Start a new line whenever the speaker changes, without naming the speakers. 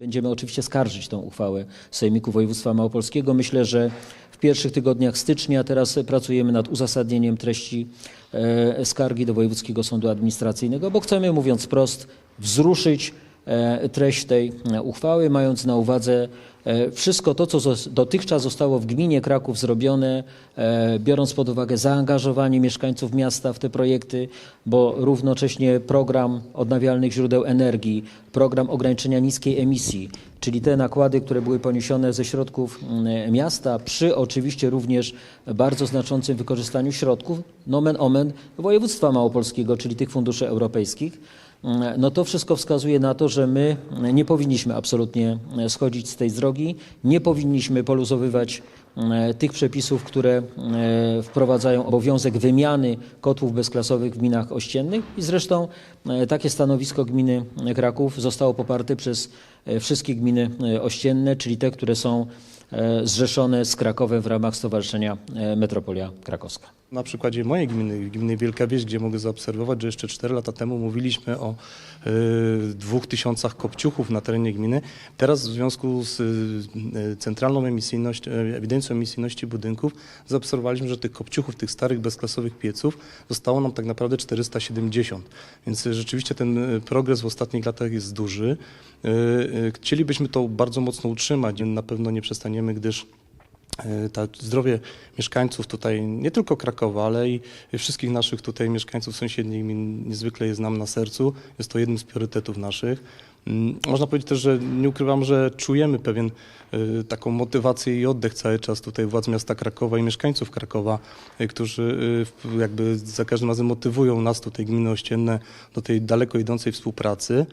Będziemy oczywiście skarżyć tą uchwałę Sejmiku Województwa Małopolskiego. Myślę, że w pierwszych tygodniach stycznia teraz pracujemy nad uzasadnieniem treści e, skargi do Wojewódzkiego Sądu Administracyjnego, bo chcemy, mówiąc wprost, wzruszyć treść tej e, uchwały, mając na uwadze e, wszystko to, co dotychczas zostało w gminie Kraków zrobione, e, biorąc pod uwagę zaangażowanie mieszkańców miasta w te projekty, bo równocześnie program odnawialnych źródeł energii, program ograniczenia niskiej emisji, czyli te nakłady, które były poniesione ze środków miasta, przy oczywiście również bardzo znaczącym wykorzystaniu środków, nomen omen, województwa małopolskiego, czyli tych funduszy europejskich, no to wszystko wskazuje na to, że my nie powinniśmy absolutnie schodzić z tej drogi, nie powinniśmy poluzowywać e, tych przepisów, które e, wprowadzają obowiązek wymiany kotłów bezklasowych w gminach ościennych i zresztą e, takie stanowisko gminy Kraków zostało poparte przez wszystkie gminy ościenne, czyli te, które są zrzeszone z Krakowem w ramach Stowarzyszenia Metropolia Krakowska.
Na przykładzie mojej gminy, gminy Wielka Wieś, gdzie mogę zaobserwować, że jeszcze 4 lata temu mówiliśmy o y, dwóch tysiącach kopciuchów na terenie gminy. Teraz w związku z y, centralną emisyjnością, ewidencją emisyjności budynków zaobserwowaliśmy, że tych kopciuchów, tych starych bezklasowych pieców zostało nam tak naprawdę 470. Więc y, rzeczywiście ten y, progres w ostatnich latach jest duży. Y, y, Chcielibyśmy to bardzo mocno utrzymać. Na pewno nie przestaniemy, gdyż ta, zdrowie mieszkańców tutaj, nie tylko Krakowa, ale i wszystkich naszych tutaj mieszkańców sąsiednich gmin niezwykle jest nam na sercu. Jest to jednym z priorytetów naszych. Mm, Można powiedzieć też, że nie ukrywam, że czujemy pewien e, taką motywację i oddech cały czas tutaj władz miasta Krakowa i mieszkańców Krakowa, e, którzy e, jakby za każdym razem motywują nas tutaj gminy ościenne do tej daleko idącej współpracy.